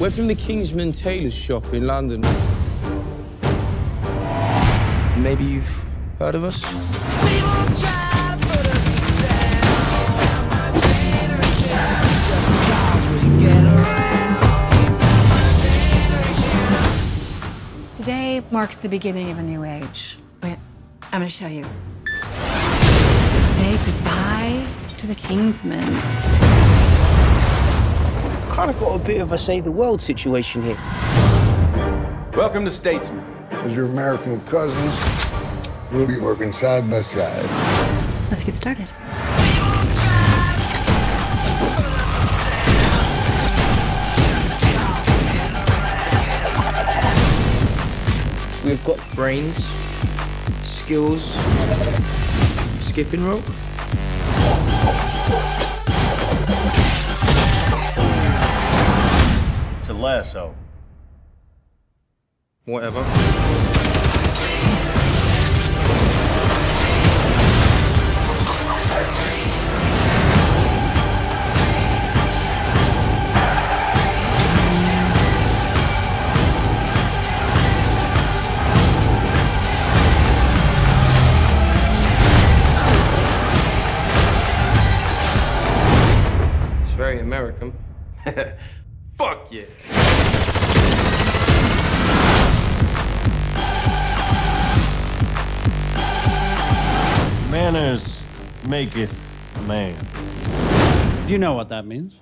We're from the Kingsman Tailors shop in London. Maybe you've heard of us? Today marks the beginning of a new age. Wait, I'm gonna show you. Say goodbye to the Kingsmen. Kind of got a bit of a save the world situation here. Welcome to Statesman. As your American cousins, we'll be working side by side. Let's get started. We've got brains, skills, skipping rope. It's a lasso. Whatever. It's very American. Fuck yeah. Manners maketh a man. Do you know what that means?